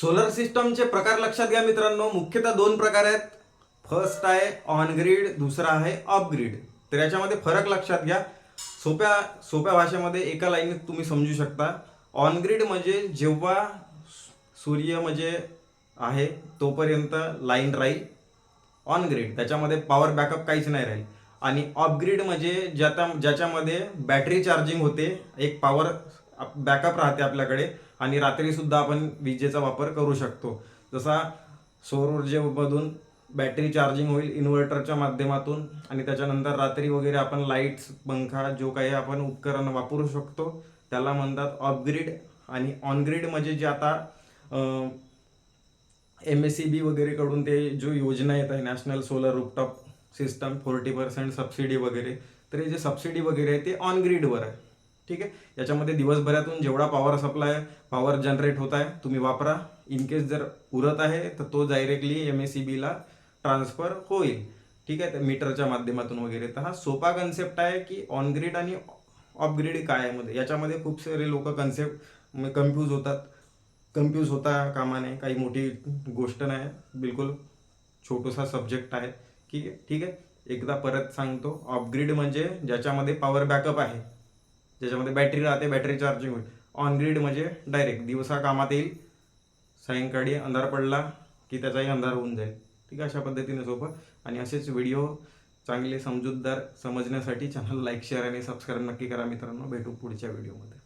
Solar सिस्टमचे प्रकार लक्षात घ्या मित्रांनो. मुख्यतः दोन प्रकार आहेत. फर्स्ट आहे ऑन ग्रीड दुसरा आहे ऑफ ग्रीड तर याच्यामध्ये फरक लक्षात घ्या. सोप्या सोप्या भाषेमध्ये एका लाईनीत तुम्ही समजू शकता. ऑन ग्रीड म्हणजे जेव्हा सूर्य म्हणजे आहे तोपर्यंत लाईन राहील. ऑन ग्रीड त्याच्यामध्ये पॉवर बॅकअप काहीच नाही राहील. आणि ऑफ ग्रीड म्हणजे ज्याच्या ज्याच्यामध्ये बॅटरी चार्जिंग होते एक पॉवर बॅकअप राहते आपल्याकडे. आणि रात्री सुद्धा आपण विजेचा वापर करू शकतो. जसा सौर ऊर्जेमधून बॅटरी चार्जिंग होईल इन्व्हर्टरच्या माध्यमातून आणि त्याच्यानंतर रात्री वगैरे आपण लाईट्स पंखा जो काही आपण उपकरण वापरू शकतो त्याला म्हणतात ऑफग्रीड आणि ऑन ग्रीड म्हणजे जे आता एम एस सी बी वगैरेकडून ते जो योजना येत आहे national solar rooftop system forty percent subsidy वगैरे तर हे जे सबसिडी वगैरे आहे ते ऑनग्रीडवर आहे. ठीक आहे? याच्यामध्ये दिवसभरातून जेवढा पॉवर सप्लाय पॉवर जनरेट होत आहे तुम्ही वापरा. इन केस जर उरत आहे तर तो डायरेक्टली एम एस सी बीला ट्रान्सफर होईल. ठीक आहे? मीटरच्या माध्यमातून वगैरे. तर हा सोपा कन्सेप्ट आहे की ऑन ग्रीड आणि ऑफ ग्रीड काय आहे? मध्ये याच्यामध्ये खूप सारे लोक कन्सेप्ट कन्फ्यूज होतात. कन्फ्यूज होता कामाने. काही मोठी गोष्ट नाही. बिलकुल छोटूसा सब्जेक्ट आहे. ठीक आहे? ठीक आहे? एकदा परत सांगतो. ऑफ ग्रीड म्हणजे ज्याच्यामध्ये पॉवर बॅकअप आहे. ज्याच्यामध्ये बॅटरी राहते बॅटरी चार्जिंग होईल. ऑन ग्रीड म्हणजे डायरेक्ट दिवसा कामात येईल सायंकाळी अंधार पडला की त्याचाही अंधार होऊन जाईल. ठीक आहे अशा पद्धतीने सोपं. आणि असेच व्हिडिओ चांगले समजूतदार समजण्यासाठी चॅनल लाईक शेअर आणि सबस्क्राईब नक्की करा मित्रांनो. भेटू पुढच्या व्हिडिओमध्ये